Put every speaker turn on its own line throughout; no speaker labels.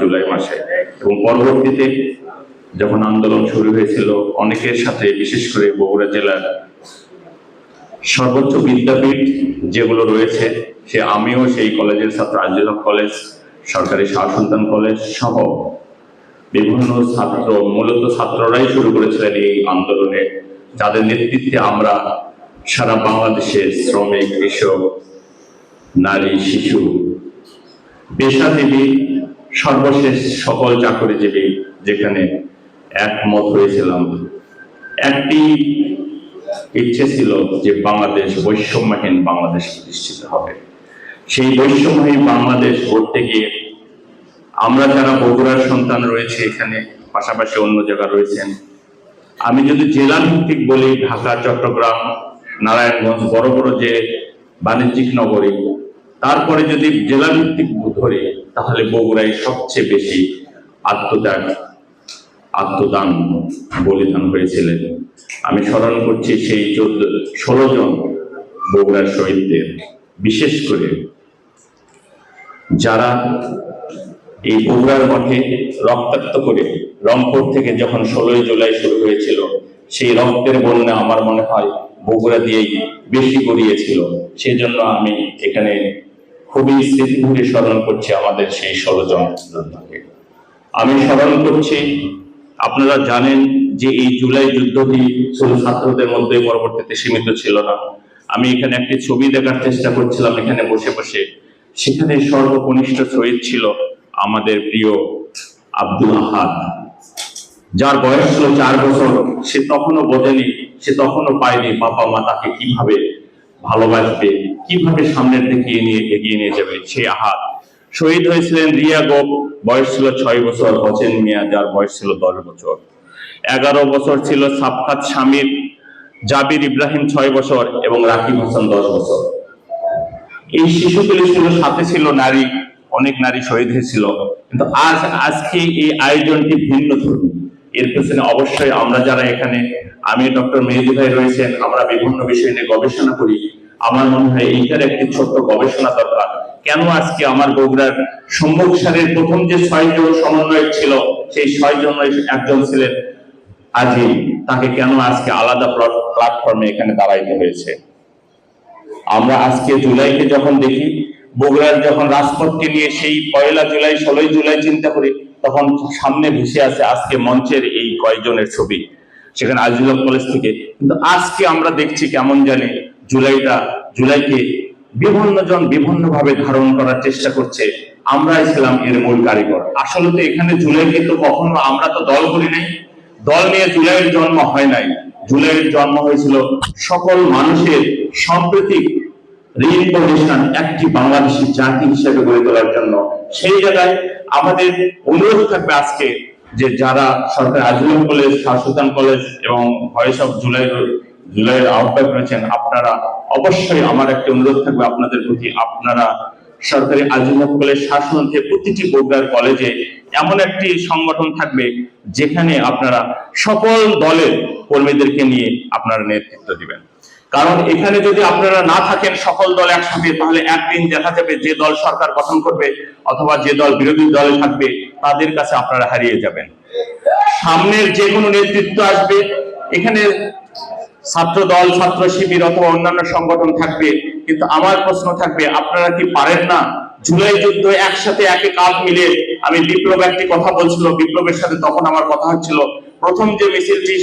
জুলাই মাসে। এবং পরবর্তীতে যখন আন্দোলন শুরু হয়েছিল, অনেকের সাথে, বিশেষ করে বগুড়া জেলার সর্বোচ্চ বিদ্যাপীঠ যেগুলো রয়েছে, সে আমিও সেই কলেজের ছাত্র আজিজ কলেজ, সরকারি শাহ সুলতান কলেজ সহ বিভিন্ন ছাত্র, মূলত ছাত্ররাই শুরু করেছিলেন এই আন্দোলনে, যাদের নেতৃত্বে আমরা সারা বাংলাদেশের শ্রমিক, কৃষক, নারী, শিশু, পেশাজীবী সর্বশেষ সকল চাকরিজীবী যেখানে একমত হয়েছিলাম, একটি ইচ্ছে ছিল যে বাংলাদেশ বৈষম্যহীন বাংলাদেশ প্রতিষ্ঠিত হবে। সেই বৈষম্যহীন বাংলাদেশ করতে গিয়ে আমরা যারা বগুড়ার সন্তান রয়েছে এখানে, পাশাপাশি অন্য জায়গা রয়েছেন, আমি যদি জেলা ভিত্তিক বলি, ঢাকা, চট্টগ্রাম, নারায়ণগঞ্জ, বড় বড় যে বাণিজ্যিক নগরী তারপরে যদি জেলা ভিত্তিক ধরি, তাহলে বগুড়ায় সবচেয়ে বেশি আত্মত্যাগ, আত্মদান বলিদান হয়েছিলেন। আমি স্মরণ করছি সেই চোদ্দ, ষোলো জন বগুড়ার শহীদদের বিশেষ করে যারা এই বগুড়ার মাঠে রক্তাক্ত করে রংপুর থেকে যখন ষোলোই জুলাই শুরু হয়েছিল, সেই রক্তের বন্যা আমার মনে হয় বগুড়া দিয়েই বেশি গড়িয়েছিল। সেই জন্য আমি এখানে খুবই স্মৃতি ভরে স্মরণ করছি আমাদের সেই যোদ্ধাকে আমি স্মরণ করছি, আপনারা জানেন যে এই জুলাই যুদ্ধটি শুধু ছাত্রদের মধ্যে পরবর্তীতে সীমিত ছিল না। আমি এখানে একটি ছবি দেখার চেষ্টা করছিলাম এখানে বসে বসে। সেখানে সর্বকনিষ্ঠ শহীদ ছিল আমাদের প্রিয় আব্দুল আহাদ। যার বয়স ছিল চার বছর, সে তখনও বোঝেনি, সে তখনও পায়নি বাবা মা তাকে কীভাবে ভালোবাসবে, কীভাবে সামনের দিকে নিয়ে এগিয়ে নিয়ে যাবে সে আহাদ শহীদ হয়েছিলেন রিয়া গোপ, বয়স ছিল ছয় বছর, হোসেন মিয়া, যার বয়স ছিল দশ বছর। এগারো বছর ছিল সাফকাত স্বামীর জাবির ইব্রাহিম ছয় বছর এবং রাকিব হাসান দশ বছর। এই শিশুগুলি ছিল সাথে ছিল নারী, অনেক নারী শহীদ হয়েছিল। কিন্তু আজ আজকে এই আয়োজনটি ভিন্ন ধর্মী। এর পেছনে অবশ্যই আমরা যারা এখানে, আমি ডক্টর মেহেদি ভাই রয়েছেন, আমরা বিভিন্ন বিষয় নিয়ে গবেষণা করি। আমার মনে হয় এইটার একটি ছোট্ট গবেষণা দরকার। কেন আজকে আমার বগুড়ার সম্মুখ সারের প্রথম যে ছয়জন সমন্বয়ক ছিল, সেই ছয় জন একজন ছিলেন আজিম। তাকে কেন আজকে আলাদা প্ল্যাটফর্মে এখানে দাঁড়াইতে হয়েছে? আমরা আজকে জুলাইকে যখন দেখি, বগুড়ার যখন রাজপথকে নিয়ে সেই পয়লা জুলাই, ষোলোই জুলাই চিন্তা করি, তখন সামনে ভেসে আছে আজকে মঞ্চের এই কয়জনের ছবি, সেখানে আজিজ কলেজ থেকে। কিন্তু আজকে আমরা দেখছি কেমন জানি জুলাইটা, জুলাইকে বিভিন্ন জন বিভিন্ন ভাবে ধারণ করার চেষ্টা করছে আমরাই ছিলাম এর মূল কারিগর। আসলে তো এখানে জুলাই কিন্তু কখনো আমরা তো দল করি নাই। দল নিয়ে জুলাইয়ের জন্ম হয় নাই। জুলাইয়ের জন্ম হয়েছিল সকল মানুষের সাম্প্রতিক ঋণ প্রতিষ্ঠান একটি বাংলাদেশি জাতি হিসেবে গড়ে তোলার জন্য। সেই জায়গায় আমাদের অনুরোধ থাকবে আজকে যে যারা সরকার আজমল কলেজ শাহ সুলতান কলেজ এবং ভয়েস অফ জুলাই জুলাইয়ের আহ্বায়ক রয়েছেন, আপনারা অবশ্যই আমার একটা অনুরোধ থাকবে আপনাদের প্রতি। আপনারা সরকারি আজমল কলেজ শাসন থেকে প্রতিটি বগুড়ার কলেজে এমন একটি সংগঠন থাকবে যেখানে আপনারা সকল দলের কর্মীদেরকে নিয়ে আপনারা নেতৃত্ব দিবেন। কারণ এখানে যদি আপনারা না থাকেন সকল দল একসাথে, তাহলে একদিন দেখা যাবে যে দল সরকার গঠন করবে অথবা যে দল বিরোধী দলে থাকবে, তাদের কাছে আপনারা হারিয়ে যাবেন। সামনের যে কোনো নেতৃত্ব আসবে, এখানে ছাত্র দল ছাত্র শিবির অথবা অন্যান্য সংগঠন থাকবে, কিন্তু আমার প্রশ্ন থাকবে, আপনারা কি পারেন না? জুলাই যুদ্ধ একসাথে একে কাঁধ মিলে আমি বিপ্লব একটি কথা বলছিল, বিপ্লবের সাথে তখন আমার কথা হচ্ছিল। প্রথম যে মিছিলটি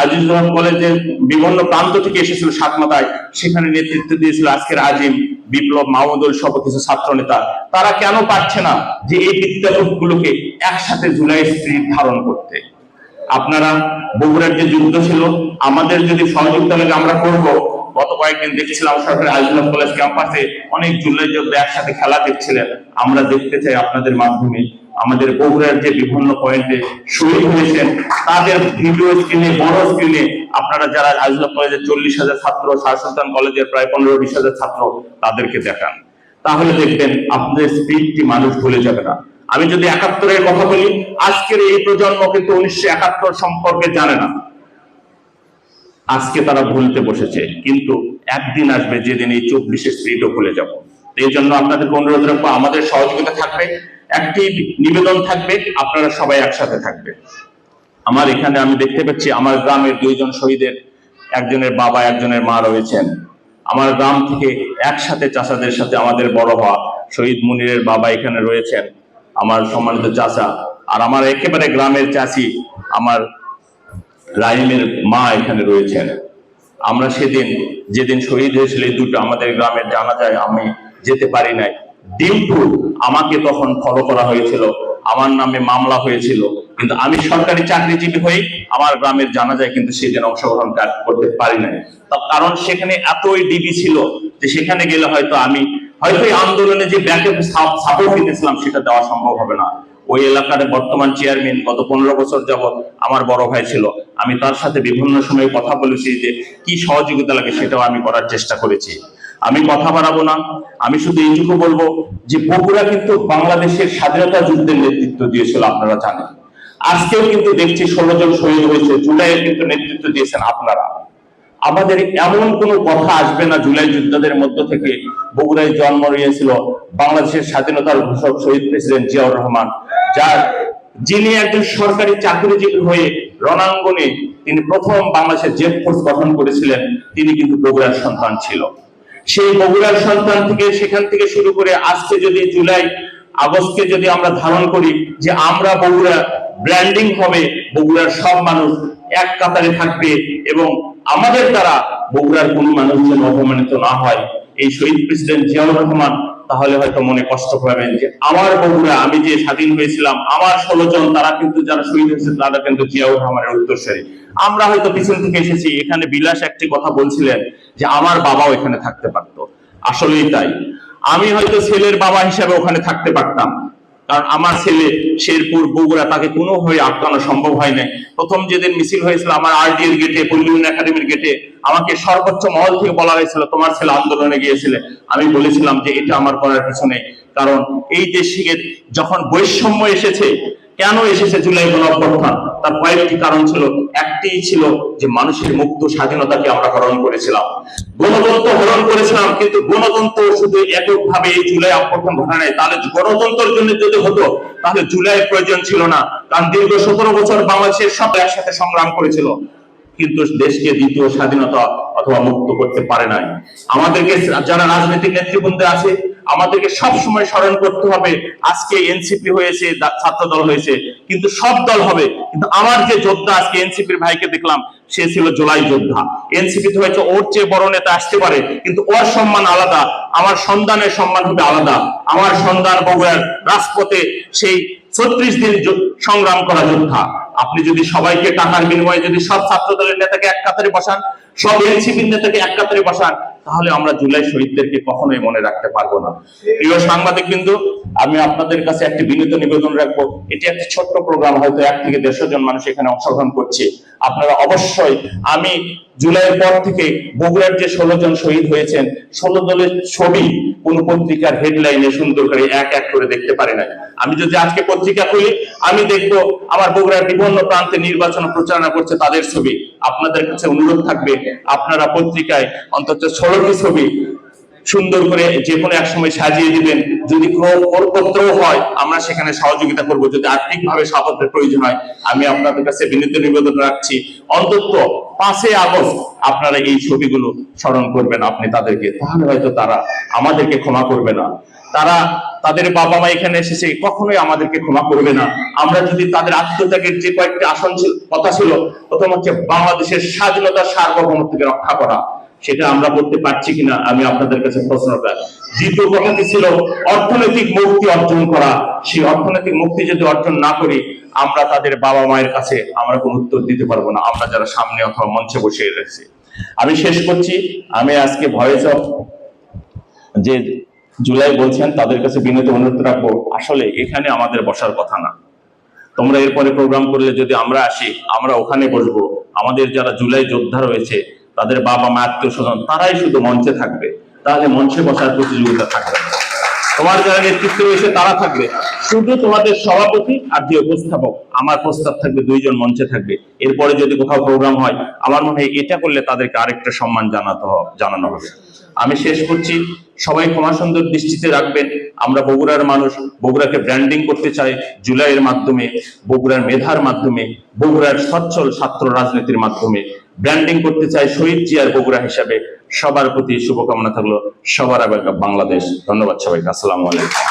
আজিজুল হক কলেজের বিভিন্ন প্রান্ত থেকে এসেছিল সাতমাতায় সেখানে নেতৃত্ব দিয়েছিল আজকের আজিম, বিপ্লব মাহমুদুল সহ কিছু ছাত্র নেতা তারা কেন পারছে না যে এই বিদ্যাপীঠ গুলোকে একসাথে জুলাই স্পিরিট ধারণ করতে? আপনারা বগুড়ার যে যুদ্ধ ছিল, আমাদের যদি সহযোগিতা লাগে আমরা করব। গত কয়েকদিন দেখছিলাম সরকারি আজিজুল কলেজ ক্যাম্পাসে অনেক জুলাই যোদ্ধা একসাথে খেলা দেখছিলেন। আমরা দেখতে চাই আপনাদের মাধ্যমে আমাদের বগুড়ার যে বিভিন্ন পয়েন্টে শহীদ হয়েছেন, তাদের ভিডিও স্ক্রিনে বড় স্ক্রিনে আপনারা যারা আজিজুল কলেজের চল্লিশ হাজার ছাত্র, শাহ সুলতান কলেজের প্রায় পনেরো বিশ হাজার ছাত্র তাদেরকে দেখান। তাহলে দেখবেন আপনাদের স্পিডটি মানুষ ভুলে যাবে না। আমি যদি একাত্তরের কথা বলি, আজকের এই প্রজন্ম কিন্তু উনিশশো একাত্তর সম্পর্কে জানে না। আজকে তারা ভুলতে বসেছে, কিন্তু একদিন আসবে যেদিন এই চব্বিশে স্পিডও ভুলে যাব। এই জন্য আপনাদেরকে অনুরোধ রাখব, আমাদের সহযোগিতা থাকবে, একটি নিবেদন থাকবে, আপনারা সবাই একসাথে থাকবে। আমার এখানে আমি দেখতে পাচ্ছি, আমার গ্রামের দুইজন শহীদের, একজনের বাবা, একজনের মা রয়েছেন। আমার গ্রাম থেকে একসাথে চাচাদের সাথে আমাদের বড় হওয়া শহীদ মুনিরের বাবা এখানে রয়েছেন। আমার সম্মানিত চাচা আর আমার একেবারে গ্রামের চাষি আমার রাহিমের মা এখানে রয়েছেন। আমরা সেদিন, যেদিন শহীদ হয়েছিল দুটো আমাদের গ্রামের জানা যায় আমি যেতে পারি নাই। ডিম্পু আমাকে তখন ফলো করা হয়েছিল। আমার নামে মামলা হয়েছিল। কিন্তু আমি সরকারি চাকরিজীবী হয়ে আমার গ্রামের জানা যায় কিন্তু সেদিন অংশগ্রহণ করতে পারি নাই। কারণ সেখানে এতই ডিবি ছিল যে সেখানে গেলে হয়তো আমি হয়তো এই আন্দোলনে যে ব্যাকআপ সাপোর্ট দিতেছিলাম সেটা দেওয়া সম্ভব হবে না। ওই এলাকার বর্তমান চেয়ারম্যান গত পনেরো বছর যাবৎ আমার বড় ভাই ছিল। আমি তার সাথে বিভিন্ন সময় কথা বলেছি যে, কি সহযোগিতা লাগে সেটাও আমি করার চেষ্টা করেছি। আমি কথা বাড়াবো না। আমি শুধু এইটুকু বলব যে, বগুড়া কিন্তু বাংলাদেশের স্বাধীনতা যুদ্ধের নেতৃত্ব দিয়েছিল, আপনারা জানেন। আজকেও কিন্তু দেখছি ষোলো জন শহীদ হয়েছে। জুলাইয়ের কিন্তু নেতৃত্ব দিয়েছেন আপনারা। আমাদের এমন কোনো কথা আসবে না জুলাই যোদ্ধাদের মধ্য থেকে। বগুড়ায় জন্ম নিয়েছিল বাংলাদেশের স্বাধীনতার ঘোষক শহীদ প্রেসিডেন্ট জিয়াউর রহমান, যার যিনি একজন সরকারি চাকরিজীবী হয়ে রণাঙ্গনে তিনি প্রথম বাংলাদেশের জেড ফোর্স গঠন করেছিলেন, তিনি কিন্তু বগুড়ার সন্তান ছিল। সেই বগুড়ার সন্তান থেকে সেখান থেকে শুরু করে আজকে যদি জুলাই আগস্টকে যদি আমরা ধারণ করি যে আমরা বগুড়া ব্র্যান্ডিং হবে, বগুড়ার সব মানুষ এক কাতারে থাকবে এবং আমাদের দ্বারা বগুড়ার কোন মানুষ যেন অপমানিত না হয়, এই শহীদ প্রেসিডেন্ট জিয়াউর রহমান, তাহলে হয়তো মনে কষ্ট পাবেন যে আমার বগুড়া, আমি যে স্বাধীন হয়েছিলাম, আমার ষোলো জন, তারা কিন্তু যারা শহীদ হয়েছে, তারা কিন্তু জিয়াউর রহমানের উত্তরসূরি। আমরা হয়তো পিছন থেকে এসেছি, এখানে বিলাস একটি কথা বলছিলেন যে আমার বাবাও এখানে থাকতে পারতো। আসলেই তাই। আমি হয়তো ছেলের বাবা হিসাবে ওখানে থাকতে পারতাম। কারণ আমার ছেলে শেরপুর, বগুড়া তাকে হয়ে আটকানো সম্ভব হয় নাই প্রথম যেদিন মিছিল হয়েছিল আমার আর আরডিএর গেটে পল্লিউন একাডেমির গেটে আমাকে সর্বোচ্চ মহল থেকে বলা হয়েছিল, তোমার ছেলে আন্দোলনে গিয়েছিলে। আমি বলেছিলাম যে এটা আমার করার পিছনে কারণ এই দেশে যখন বৈষম্য এসেছে, কেন এসেছে জুলাই গণঅভ্যুত্থান? তার কয়েকটি কারণ ছিল। একটি ছিল যে মানুষের মুক্ত স্বাধীনতাকে আমরা হরণ করেছিলাম। গণতন্ত্র হরণ করেছিলাম, কিন্তু গণতন্ত্র শুধু এককভাবে এই জুলাই অভ্যুত্থান ঘটা নাই। তাহলে গণতন্ত্রের জন্য যদি হতো, তাহলে জুলাইয়ের প্রয়োজন ছিল না। কারণ দীর্ঘ সতেরো বছর বাংলাদেশের সব একসাথে সংগ্রাম করেছিল। কিন্তু দেশকে দ্বিতীয় স্বাধীনতা অথবা মুক্ত করতে পারে নাই। আমাদেরকে যারা রাজনৈতিক নেতৃবৃন্দ আছে আমাদেরকে সব সময় স্মরণ করতে হবে, আজকে এনসিপি হয়েছে ছাত্র দল হয়েছে। কিন্তু সব দল হবে। কিন্তু আমার যে যোদ্ধা আজকে এনসিপির ভাইকে দেখলাম, সে ছিল জুলাই যোদ্ধা। এনসিপি তো হয়তো ওর চেয়ে বড় নেতা আসতে পারে, কিন্তু ওর সম্মান আলাদা, আমার সন্তানের সম্মান হবে আলাদা। আমার সন্তান বগুড়ার রাজপথে সেই ছত্রিশ দিন সংগ্রাম করা যোদ্ধা। আপনি যদি সবাইকে টাকার বিনিময়ে যদি সব ছাত্র দলের নেতাকে এক কাতারে বসান, সব এনসিপির নেতাকে এক কাতারে বসান তাহলে আমরা জুলাই শহীদদেরকে কখনোই মনে রাখতে পারব না। প্রিয় সাংবাদিক কিন্তু আমি আপনাদের কাছে একটি বিনীত নিবেদন রাখব। এটি একটি ছোট্ট প্রোগ্রাম হয়তো এক থেকে দেড়শো জন মানুষ এখানে অংশগ্রহণ করছে। আপনারা অবশ্যই আমি জুলাইয়ের পর থেকে বগুড়ার যে ষোলো জন শহীদ হয়েছেন, ষোলো দলের ছবি কোন পত্রিকার হেডলাইনে সুন্দর করে এক এক করে দেখতে পারে না। আমি যদি আজকে পত্রিকা খুলি, আমি দেখব আমার বগুড়ার বিভিন্ন প্রান্তে নির্বাচন প্রচারণা করছে তাদের ছবি। আপনাদের কাছে অনুরোধ থাকবে, আপনারা পত্রিকায় অন্তত ষোলোটি ছবি সুন্দর করে যে কোনো এক সময় সাজিয়ে দিবেন। যদি করপত্র হয়, আমরা সেখানে সহযোগিতা করব। যদি আর্থিক ভাবে সাহায্যের প্রয়োজন হয়, আমি আপনাদের কাছে বিনীত নিবেদন রাখছি। অন্তত পাঁচই আগস্ট আপনারা এই ছবিগুলো স্মরণ করবেন আপনি তাদেরকে। তাহলে হয়তো তারা আমাদেরকে ক্ষমা করবে না। তারা তাদের বাবা মা এখানে এসেছে, কখনোই আমাদেরকে ক্ষমা করবে না। আমরা যদি তাদের আত্মত্যাগের যে কয়েকটি আসন কথা ছিল, প্রথম হচ্ছে বাংলাদেশের স্বাধীনতা সার্বভৌমত্বকে রক্ষা করা। সেটা আমরা করতে পারছি কিনা, আমি আপনাদের কাছে প্রশ্নটা দ্বিতীয় কথাটি ছিল অর্থনৈতিক মুক্তি অর্জন করা। সেই অর্থনৈতিক মুক্তি যদি অর্জন না করি, আমরা তাদের বাবা মায়ের কাছে আমরা কোনো উত্তর দিতে পারব না। আমরা যারা সামনে অথবা মঞ্চে বসে রয়েছে। আমি শেষ করছি। আমি আজকে ভয়েস অফ যে জুলাই বলছেন, তাদের কাছে বিনীত অনুরোধ রাখব, আসলে এখানে আমাদের বসার কথা না। তোমরা এরপরে প্রোগ্রাম করলে যদি আমরা আসি, আমরা ওখানে বসবো। আমাদের যারা জুলাই যোদ্ধা রয়েছে তাদের বাবা মা আত্মীয় স্বজন তারাই শুধু মঞ্চে থাকবে তাহলে মঞ্চে বসার প্রতিযোগিতা থাকবে না। তোমার যারা নেতৃত্ব রয়েছে, তারা থাকবে। শুধু তোমাদের সভাপতি আর যে উপস্থাপক, আমার প্রস্তাব থাকবে, দুইজন মঞ্চে থাকবে। এরপরে যদি কোথাও প্রোগ্রাম হয়, আমার মনে হয় এটা করলে তাদেরকে আরেকটা সম্মান জানাতে জানানো হবে। আমি শেষ করছি। সবাই ক্ষমা সুন্দর দৃষ্টিতে রাখবেন। আমরা বগুড়ার মানুষ, বগুড়াকে ব্র্যান্ডিং করতে চাই জুলাইয়ের মাধ্যমে, বগুড়ার মেধার মাধ্যমে, বগুড়ার সচ্ছল ছাত্র রাজনীতির মাধ্যমে। ব্র্যান্ডিং করতে চাই শহীদ জিয়ার বগুড়া হিসাবে। সবার প্রতি শুভকামনা থাকল। সবার আগে বাংলাদেশ। ধন্যবাদ সবাইকে। আসসালামু আলাইকুম।